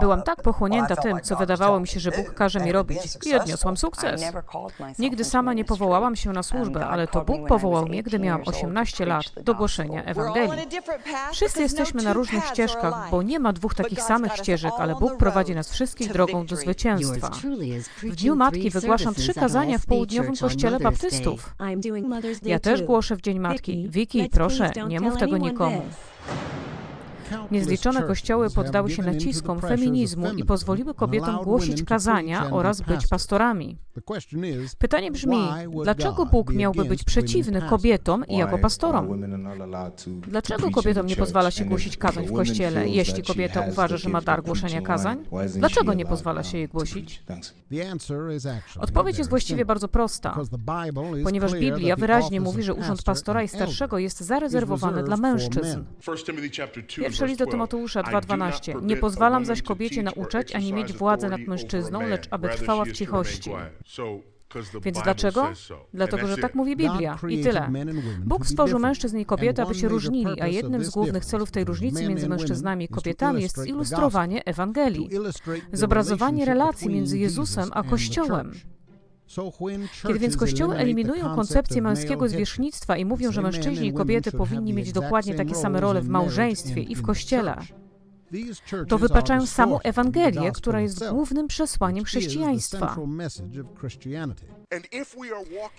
Byłam tak pochłonięta tym, co wydawało mi się, że Bóg każe mi robić i odniosłam sukces. Nigdy sama nie powołałam się na służbę, ale to Bóg powołał mnie, gdy miałam 18 lat, do głoszenia Ewangelii. Wszyscy jesteśmy na różnych ścieżkach, bo nie ma dwóch takich samych ścieżek, ale Bóg prowadzi nas wszystkich drogą do zwycięstwa. W Dniu Matki wygłaszam trzy kazania w południowym kościele baptystów. Ja też głoszę w Dzień Matki. Wiki, proszę, nie mów tego nikomu. Niezliczone kościoły poddały się naciskom feminizmu i pozwoliły kobietom głosić kazania oraz być pastorami. Pytanie brzmi, dlaczego Bóg miałby być przeciwny kobietom i jako pastorom? Dlaczego kobietom nie pozwala się głosić kazań w kościele, jeśli kobieta uważa, że ma dar głoszenia kazań? Dlaczego nie pozwala się je głosić? Odpowiedź jest właściwie bardzo prosta, ponieważ Biblia wyraźnie mówi, że urząd pastora i starszego jest zarezerwowany dla mężczyzn. Pierwszy list do Tymoteusza 2,12. Nie pozwalam zaś kobiecie nauczać ani mieć władzę nad mężczyzną, lecz aby trwała w cichości. Więc dlaczego? Dlatego, że tak mówi Biblia i tyle. Bóg stworzył mężczyzn i kobiety, aby się różnili, a jednym z głównych celów tej różnicy między mężczyznami i kobietami jest zilustrowanie Ewangelii, zobrazowanie relacji między Jezusem a Kościołem. Kiedy więc kościoły eliminują koncepcję męskiego zwierzchnictwa i mówią, że mężczyźni i kobiety powinni mieć dokładnie takie same role w małżeństwie i w kościele, to wypaczają samą Ewangelię, która jest głównym przesłaniem chrześcijaństwa.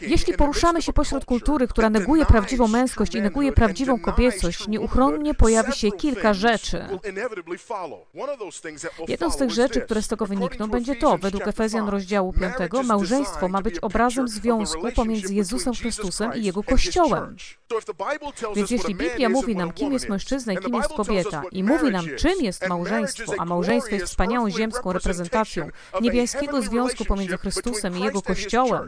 Jeśli poruszamy się pośród kultury, która neguje prawdziwą męskość i neguje prawdziwą kobiecość, nieuchronnie pojawi się kilka rzeczy. Jedną z tych rzeczy, które z tego wynikną, będzie to, według Efezjan rozdziału 5, małżeństwo ma być obrazem związku pomiędzy Jezusem Chrystusem i Jego Kościołem. Więc jeśli Biblia mówi nam, kim jest mężczyzna i kim jest kobieta, i mówi nam, czym jest małżeństwo, a małżeństwo jest wspaniałą ziemską reprezentacją niebiańskiego związku pomiędzy Chrystusem i Jego Kościołem,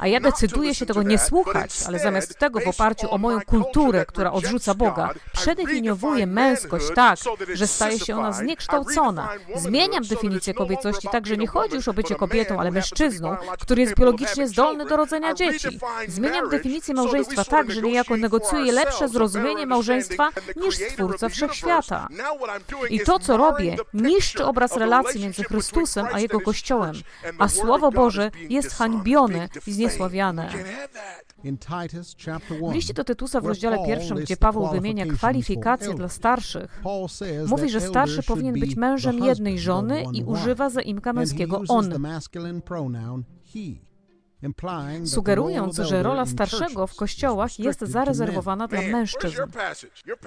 a ja decyduję się tego nie słuchać, ale zamiast tego w oparciu o moją kulturę, która odrzuca Boga, przedefiniowuję męskość tak, że staje się ona zniekształcona. Zmieniam definicję kobiecości tak, że nie chodzi już o bycie kobietą, ale mężczyzną, który jest biologicznie zdolny do rodzenia dzieci. Zmieniam definicję małżeństwa tak, że niejako negocjuję lepsze zrozumienie małżeństwa niż Stwórca Wszechświata. I to, co robię, niszczy obraz relacji między Chrystusem a Jego Kościołem, a Słowo Boże jest hańbione i zniesławiane. W liście do Tytusa w rozdziale pierwszym, gdzie Paweł wymienia kwalifikacje dla starszych, mówi, że starszy powinien być mężem jednej żony i używa zaimka męskiego on sugerując, że rola starszego w kościołach jest zarezerwowana dla mężczyzn.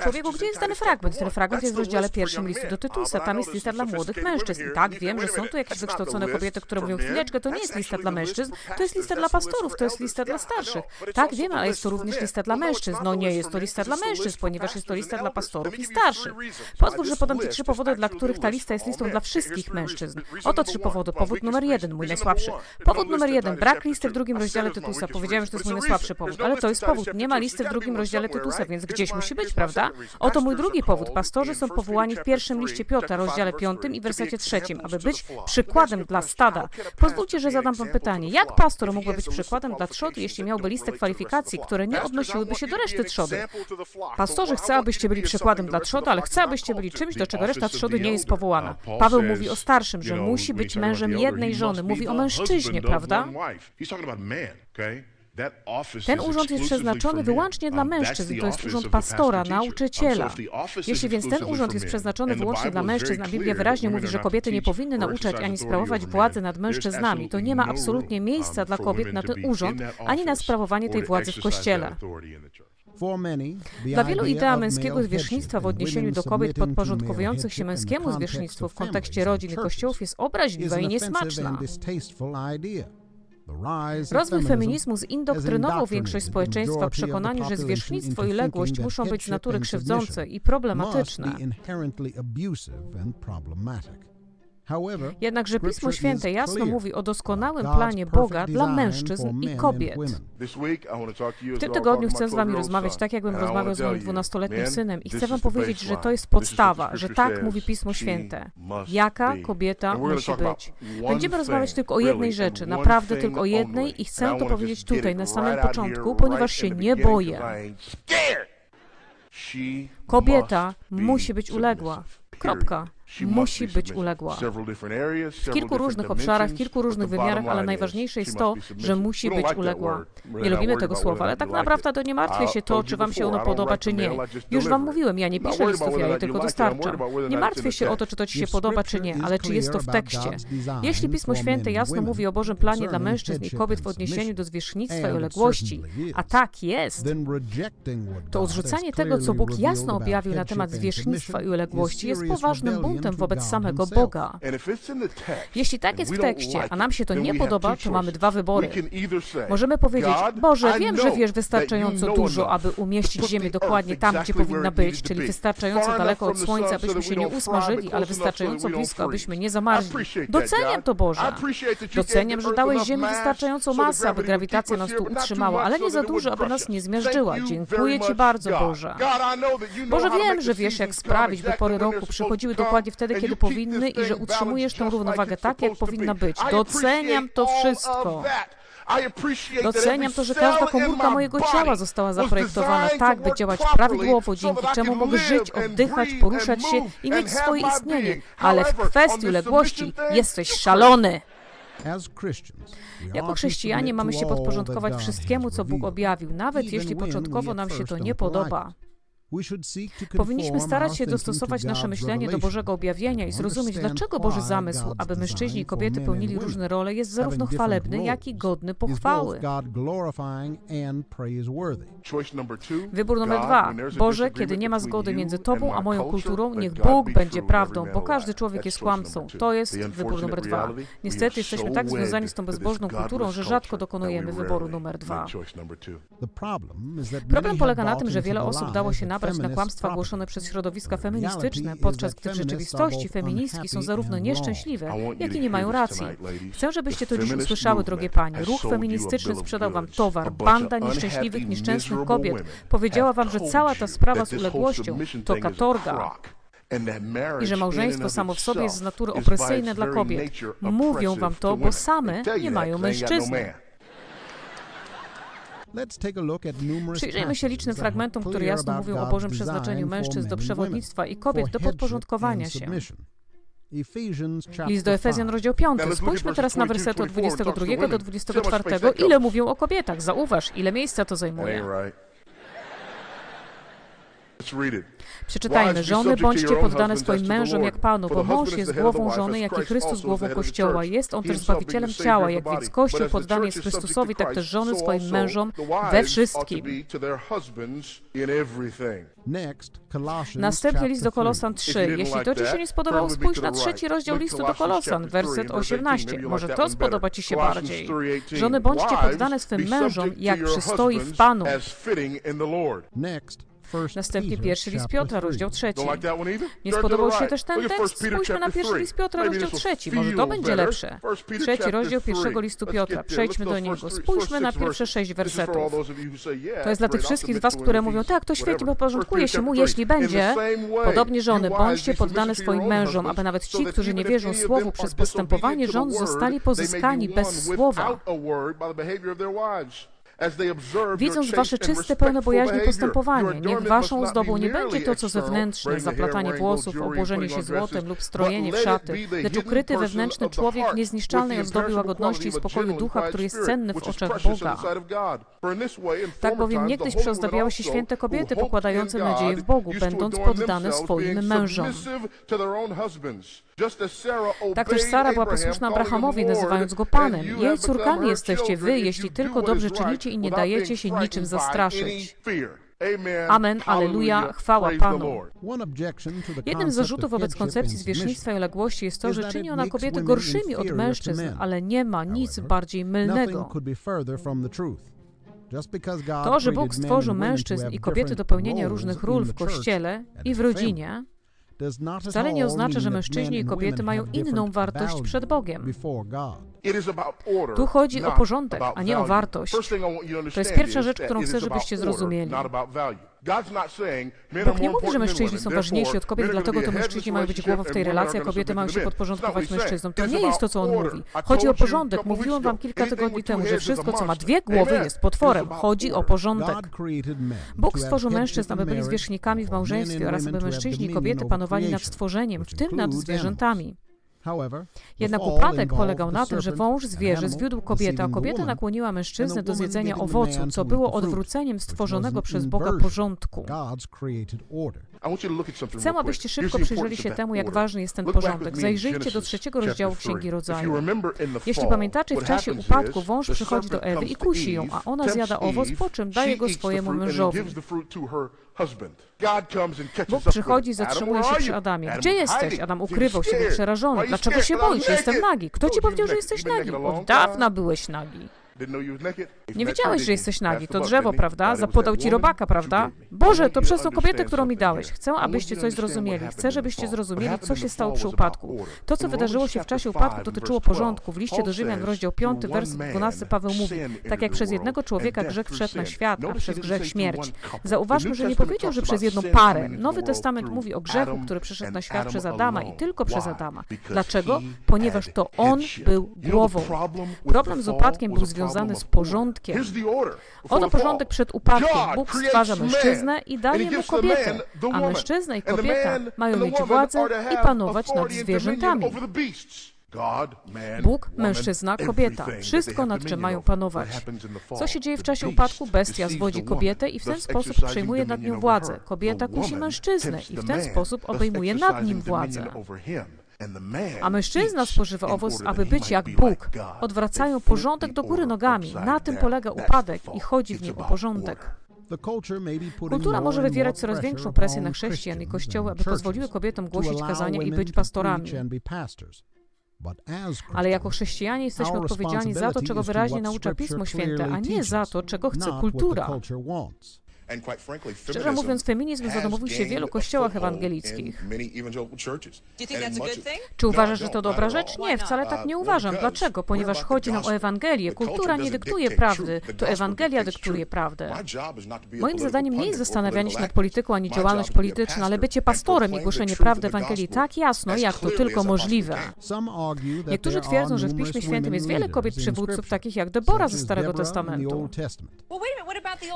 Człowieku, gdzie jest ten fragment? Ten fragment jest w rozdziale pierwszym listu do Tytusa. Tam jest lista dla młodych mężczyzn. I tak, wiem, że są tu jakieś wykształcone kobiety, które mówią, chwileczkę, to nie jest lista dla mężczyzn, to jest lista dla pastorów, to jest lista dla starszych. Tak, wiem, ale jest to również lista dla mężczyzn. No nie jest to lista dla mężczyzn, ponieważ jest to lista dla pastorów i starszych. Pozwól, że podam Ci trzy powody, dla których ta lista jest listą dla wszystkich mężczyzn. Oto trzy powody. Powód numer jeden, mój najsłabszy. Powód numer jeden, brak listy w drugim rozdziale Tytusa. Powiedziałem, że to jest mój najsłabszy powód, ale to jest powód. Nie ma listy w drugim rozdziale Tytusa, więc gdzieś musi być, prawda? Oto mój drugi powód. Pastorzy są powołani w pierwszym liście Piotra, rozdziale piątym i wersecie trzecim, aby być przykładem dla stada. Pozwólcie, że zadam wam pytanie. Jak pastor mógłby być przykładem dla trzody, jeśli miałby listę kwalifikacji, które nie odnosiłyby się do reszty trzody? Pastorzy chcą, abyście byli przykładem dla trzody, ale chcą, abyście byli czymś, do czego reszta trzody nie jest powołana. Paweł mówi o starszym, że musi być mężem jednej żony. Mówi o mężczyźnie, prawda? Ten urząd jest przeznaczony wyłącznie dla mężczyzn, to jest urząd pastora, nauczyciela. Jeśli więc ten urząd jest przeznaczony wyłącznie dla mężczyzn, a Biblia wyraźnie mówi, że kobiety nie powinny nauczać ani sprawować władzy nad mężczyznami, to nie ma absolutnie miejsca dla kobiet na ten urząd, ani na sprawowanie tej władzy w Kościele. Dla wielu idea męskiego zwierzchnictwa w odniesieniu do kobiet podporządkowujących się męskiemu zwierzchnictwu w kontekście rodzin i kościołów jest obraźliwa i niesmaczna. Rozwój feminizmu zindoktrynował większość społeczeństwa w przekonaniu, że zwierzchnictwo i ległość muszą być z natury krzywdzące i problematyczne. Jednakże Pismo Święte jasno mówi o doskonałym planie Boga dla mężczyzn i kobiet. W tym tygodniu chcę z Wami rozmawiać tak, jakbym rozmawiał z moim dwunastoletnim synem i chcę Wam powiedzieć, że to jest podstawa, że tak mówi Pismo Święte. Jaka kobieta musi być? Będziemy rozmawiać tylko o jednej rzeczy, naprawdę tylko o jednej i chcę to powiedzieć tutaj, na samym początku, ponieważ się nie boję. Kobieta musi być uległa. Kropka. Musi być uległa. W kilku różnych obszarach, w kilku różnych wymiarach, ale najważniejsze jest to, że musi być uległa. Nie lubimy tego słowa, ale tak naprawdę to nie martwię się to, czy wam się ono podoba, czy nie. Już wam mówiłem, ja nie piszę listów, ja je tylko dostarczam. Nie martwię się o to, czy to ci się podoba, czy nie, ale czy jest to w tekście. Jeśli Pismo Święte jasno mówi o Bożym planie dla mężczyzn i kobiet w odniesieniu do zwierzchnictwa i uległości, a tak jest, to odrzucanie tego, co Bóg jasno objawił na temat zwierzchnictwa i uległości, jest poważnym buntem wobec samego Boga. Jeśli tak jest w tekście, a nam się to nie podoba, to mamy dwa wybory. Możemy powiedzieć, Boże, wiem, że wiesz wystarczająco dużo, aby umieścić Ziemię dokładnie tam, gdzie powinna być, czyli wystarczająco daleko od Słońca, abyśmy się nie usmażyli, ale wystarczająco blisko, abyśmy nie zamarzli. Doceniam to, Boże. Doceniam, że dałeś Ziemi wystarczającą masę, aby grawitacja nas tu utrzymała, ale nie za dużo, aby nas nie zmiażdżyła. Dziękuję Ci bardzo, Boże. Boże, wiem, że wiesz, jak sprawić, by pory roku przychodziły dokładnie wtedy, kiedy powinny i że utrzymujesz tę równowagę tak, jak powinna być. Doceniam to wszystko. Doceniam to, że każda komórka mojego ciała została zaprojektowana tak, by działać prawidłowo, dzięki czemu mogę żyć, oddychać, poruszać się i mieć swoje istnienie. Ale w kwestii uległości jesteś szalony. Jako chrześcijanie mamy się podporządkować wszystkiemu, co Bóg objawił, nawet jeśli początkowo nam się to nie podoba. Powinniśmy starać się dostosować nasze myślenie do Bożego objawienia i zrozumieć, dlaczego Boży zamysł, aby mężczyźni i kobiety pełnili różne role, jest zarówno chwalebny, jak i godny pochwały. Wybór numer dwa. Boże, kiedy nie ma zgody między Tobą a moją kulturą, niech Bóg będzie prawdą, bo każdy człowiek jest kłamcą. To jest wybór numer dwa. Niestety jesteśmy tak związani z tą bezbożną kulturą, że rzadko dokonujemy wyboru numer dwa. Problem polega na tym, że wiele osób dało się nabrać na kłamstwa głoszone przez środowiska feministyczne, podczas gdy w rzeczywistości feministki są zarówno nieszczęśliwe, jak i nie mają racji. Chcę, żebyście to dziś usłyszały, drogie panie. Ruch feministyczny sprzedał wam towar, banda nieszczęśliwych, nieszczęsnych kobiet. Powiedziała wam, że cała ta sprawa z uległością to katorga i że małżeństwo samo w sobie jest z natury opresyjne dla kobiet. Mówią wam to, bo same nie mają mężczyzny. Przyjrzyjmy się licznym fragmentom, które jasno mówią o Bożym przeznaczeniu mężczyzn do przewodnictwa i kobiet do podporządkowania się. List do Efezjan, rozdział 5. Spójrzmy teraz na wersety od 22 do 24. Ile mówią o kobietach? Zauważ, ile miejsca to zajmuje. Przeczytajmy, żony bądźcie poddane swoim mężom jak Panu, bo mąż jest głową żony, jak i Chrystus głową Kościoła. Jest on też Zbawicielem ciała, jak więc Kościół poddany jest Chrystusowi, tak też żony swoim mężom we wszystkim. Następnie list do Kolosan 3. Jeśli to Ci się nie spodobało, spójrz na trzeci rozdział listu do Kolosan, werset 18. Może to spodoba Ci się bardziej. Żony bądźcie poddane swym mężom, jak przystoi w Panu. Następnie pierwszy list Piotra, rozdział trzeci. Nie spodobał się też ten tekst? Spójrzmy na pierwszy list Piotra, rozdział trzeci. Może to będzie lepsze. Trzeci rozdział pierwszego listu Piotra. Przejdźmy do niego. Spójrzmy na pierwsze sześć wersetów. To jest dla tych wszystkich z Was, które mówią, tak, to świetnie, bo porządkuje się mu, jeśli będzie. Podobnie żony, bądźcie poddane swoim mężom, aby nawet ci, którzy nie wierzą słowu przez postępowanie żon, zostali pozyskani bez słowa. Widząc wasze czyste, pełne bojaźni postępowanie, niech waszą ozdobą nie będzie to, co zewnętrzne, zaplatanie włosów, obłożenie się złotem lub strojenie w szaty, lecz ukryty wewnętrzny człowiek w niezniszczalnej ozdoby łagodności i spokoju ducha, który jest cenny w oczach Boga. Tak bowiem niegdyś przeozdabiały się święte kobiety pokładające nadzieję w Bogu, będąc poddane swoim mężom. Tak też Sara była posłuszna Abrahamowi, nazywając go Panem. Jej córkami jesteście wy, jeśli tylko dobrze czynicie i nie dajecie się niczym zastraszyć. Amen, aleluja, chwała Panu. Jednym z zarzutów wobec koncepcji zwierzchnictwa i uległości jest to, że czyni ona kobiety gorszymi od mężczyzn, ale nie ma nic bardziej mylnego. To, że Bóg stworzył mężczyzn i kobiety do pełnienia różnych ról w kościele i w rodzinie, wcale nie oznacza, że mężczyźni i kobiety mają inną wartość przed Bogiem. Tu chodzi o porządek, a nie o wartość. To jest pierwsza rzecz, którą chcę, żebyście zrozumieli. Bóg nie mówi, że mężczyźni są ważniejsi od kobiet, dlatego to mężczyźni mają być głową w tej relacji, a kobiety mają się podporządkować mężczyznom. To nie jest to, co on mówi. Chodzi o porządek. Mówiłem wam kilka tygodni temu, że wszystko, co ma dwie głowy, jest potworem. Chodzi o porządek. Bóg stworzył mężczyzn, aby byli zwierzchnikami w małżeństwie oraz aby mężczyźni i kobiety panowali nad stworzeniem, w tym nad zwierzętami. Jednak upadek polegał na tym, że wąż zwierzę zwiódł kobietę, a kobieta nakłoniła mężczyznę do zjedzenia owocu, co było odwróceniem stworzonego przez Boga porządku. Chcę, abyście szybko przyjrzeli się temu, jak ważny jest ten porządek. Zajrzyjcie do trzeciego rozdziału Księgi Rodzaju. Jeśli pamiętacie, w czasie upadku wąż przychodzi do Ewy i kusi ją, a ona zjada owoc, po czym daje go swojemu mężowi. Bóg przychodzi i zatrzymuje się przy Adamie. Gdzie jesteś? Adam ukrywał się, był przerażony. Dlaczego się boisz? Jestem nagi. Kto ci powiedział, że jesteś nagi? Od dawna byłeś nagi. Nie wiedziałeś, że jesteś nagi. To drzewo, prawda? Zapodał ci robaka, prawda? Boże, to przez tą kobietę, którą mi dałeś. Chcę, abyście coś zrozumieli. Chcę, żebyście zrozumieli, co się stało przy upadku. To, co wydarzyło się w czasie upadku, dotyczyło porządku. W liście do Rzymian, rozdział 5, wers 12, Paweł mówi, tak jak przez jednego człowieka grzech wszedł na świat, a przez grzech śmierć. Zauważmy, że nie powiedział, że przez jedną parę. Nowy Testament mówi o grzechu, który przyszedł na świat przez Adama i tylko przez Adama. Dlaczego? Ponieważ to on był głową. Problem z upadkiem był związany związany z porządkiem. Oto porządek przed upadkiem. Bóg stwarza mężczyznę i daje mu kobietę, a mężczyzna i kobieta mają mieć władzę i panować nad zwierzętami. Bóg, mężczyzna, kobieta. Wszystko, nad czym mają panować. Co się dzieje w czasie upadku? Bestia zwodzi kobietę i w ten sposób przejmuje nad nią władzę. Kobieta kusi mężczyznę i w ten sposób obejmuje nad nim władzę. A mężczyzna spożywa owoc, aby być jak Bóg. Odwracają porządek do góry nogami. Na tym polega upadek i chodzi w nim o porządek. Kultura może wywierać coraz większą presję na chrześcijan i kościoły, aby pozwoliły kobietom głosić kazania i być pastorami. Ale jako chrześcijanie jesteśmy odpowiedzialni za to, czego wyraźnie naucza Pismo Święte, a nie za to, czego chce kultura. Szczerze mówiąc, feminizm zadomowił się w wielu kościołach ewangelickich. Czy uważasz, że to dobra rzecz? Nie, wcale tak nie uważam. Dlaczego? Ponieważ chodzi nam o Ewangelię. Kultura nie dyktuje prawdy, to Ewangelia dyktuje prawdę. Moim zadaniem nie jest zastanawianie się nad polityką ani działalność polityczna, ale bycie pastorem i głoszenie prawdy Ewangelii tak jasno, jak to tylko możliwe. Niektórzy twierdzą, że w Piśmie Świętym jest wiele kobiet przywódców, takich jak Debora ze Starego Testamentu.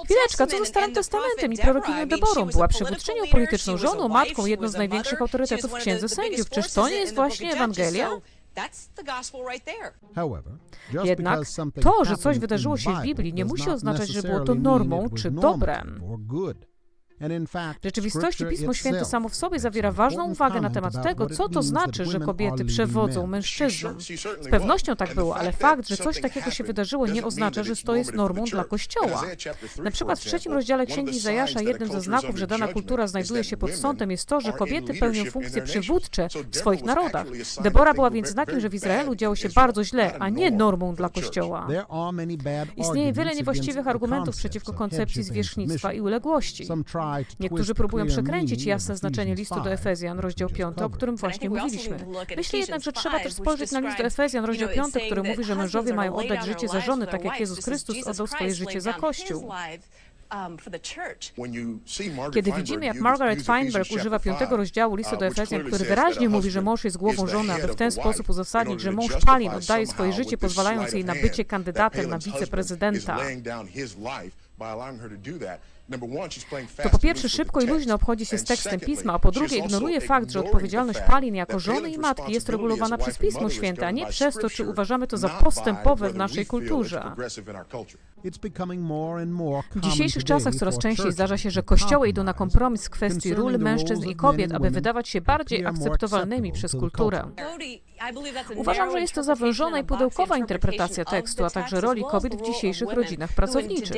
Chwileczka, co ze Starym Testamentem i prorokinią Deborą? Była przywódczynią polityczną, żoną, matką, jedną z największych autorytetów w Księdze Sędziów. Czyż to nie jest właśnie Ewangelia? Jednak to, że coś wydarzyło się w Biblii, nie musi oznaczać, że było to normą czy dobrem. W rzeczywistości Pismo Święte samo w sobie zawiera ważną uwagę na temat tego, co to znaczy, że kobiety przewodzą mężczyznom. Z pewnością tak było, ale fakt, że coś takiego się wydarzyło, nie oznacza, że to jest normą dla Kościoła. Na przykład w trzecim rozdziale Księgi Izajasza jednym ze znaków, że dana kultura znajduje się pod sądem, jest to, że kobiety pełnią funkcje przywódcze w swoich narodach. Debora była więc znakiem, że w Izraelu działo się bardzo źle, a nie normą dla Kościoła. Istnieje wiele niewłaściwych argumentów przeciwko koncepcji zwierzchnictwa i uległości. Niektórzy próbują przekręcić jasne znaczenie listu do Efezjan, rozdział 5, o którym właśnie mówiliśmy. Myślę jednak, że trzeba też spojrzeć na list do Efezjan, rozdział 5, który mówi, że mężowie mają oddać życie za żony, tak jak Jezus Chrystus oddał swoje życie za Kościół. Kiedy widzimy, jak Margaret Feinberg używa piątego rozdziału listu do Efezjan, który wyraźnie mówi, że mąż jest głową żony, aby w ten sposób uzasadnić, że mąż Palin oddaje swoje życie, pozwalając jej na bycie kandydatem na wiceprezydenta. To po pierwsze szybko i luźno obchodzi się z tekstem pisma, a po drugie ignoruje fakt, że odpowiedzialność Palin jako żony i matki jest regulowana przez Pismo Święte, a nie przez to, czy uważamy to za postępowe w naszej kulturze. W dzisiejszych czasach coraz częściej zdarza się, że kościoły idą na kompromis w kwestii ról mężczyzn i kobiet, aby wydawać się bardziej akceptowalnymi przez kulturę. Uważam, że jest to zawężona i pudełkowa interpretacja tekstu, a także roli kobiet w dzisiejszych rodzinach pracowniczych.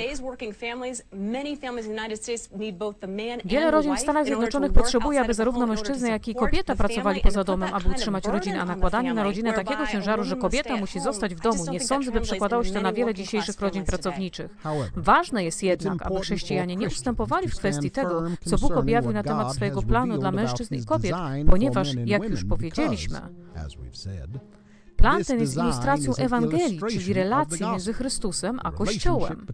Wiele rodzin w Stanach Zjednoczonych potrzebuje, aby zarówno mężczyzna, jak i kobieta pracowali poza domem, aby utrzymać rodzinę, a nakładanie na rodzinę takiego ciężaru, że kobieta musi zostać w domu, nie sądzę, by przekładało się to na wiele dzisiejszych rodzin pracowniczych. Ważne jest jednak, aby chrześcijanie nie ustępowali w kwestii tego, co Bóg objawił na temat swojego planu dla mężczyzn i kobiet, ponieważ, jak już powiedzieliśmy, Plan ten jest ilustracją Ewangelii, czyli relacji między Chrystusem a Kościołem.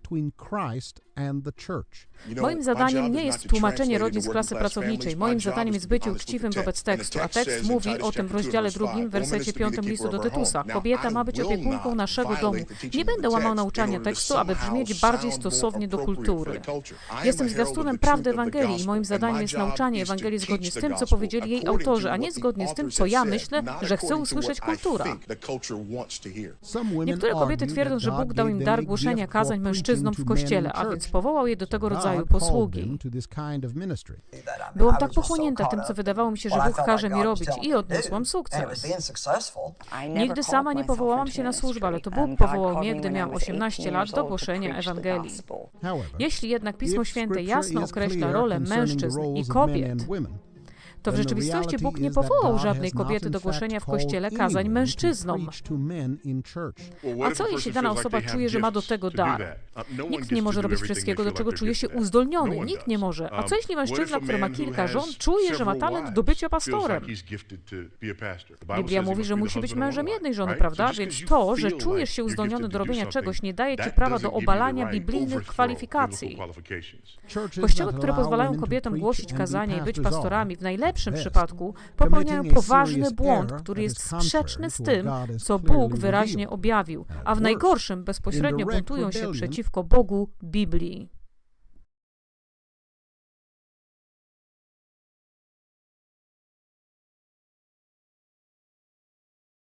Moim zadaniem nie jest tłumaczenie rodzin z klasy pracowniczej. Moim zadaniem jest bycie uczciwym wobec tekstu, a tekst mówi o tym w rozdziale drugim, w wersecie piątym listu do Tytusa. Kobieta ma być opiekunką naszego domu. Nie będę łamał nauczania tekstu, aby brzmieć bardziej stosownie do kultury. Jestem zwiastunem prawdy Ewangelii i moim zadaniem jest nauczanie Ewangelii zgodnie z tym, co powiedzieli jej autorzy, a nie zgodnie z tym, co ja myślę, że chce usłyszeć kultura. Niektóre kobiety twierdzą, że Bóg dał im dar głoszenia kazań mężczyznom w kościele, a więc powołał je do tego rodzaju posługi. Byłam tak pochłonięta tym, co wydawało mi się, że Bóg każe mi robić i odniosłam sukces. Nigdy sama nie powołałam się na służbę, ale to Bóg powołał mnie, gdy miałam 18 lat do głoszenia Ewangelii. Jeśli jednak Pismo Święte jasno określa rolę mężczyzn i kobiet, to w rzeczywistości Bóg nie powołał żadnej kobiety do głoszenia w kościele kazań mężczyznom. A co jeśli dana osoba czuje, że ma do tego dar? Nikt nie może robić wszystkiego, do czego czuje się uzdolniony. Nikt nie może. A co jeśli mężczyzna, który ma kilka żon, czuje, że ma talent do bycia pastorem? Biblia mówi, że musi być mężem jednej żony, prawda? Więc to, że czujesz się uzdolniony do robienia czegoś, nie daje ci prawa do obalania biblijnych kwalifikacji. Kościoły, które pozwalają kobietom głosić kazania i być pastorami, w najlepszym przypadku popełniają poważny błąd, który jest sprzeczny z tym, co Bóg wyraźnie objawił, a w najgorszym bezpośrednio buntują się przeciwko Bogu Biblii.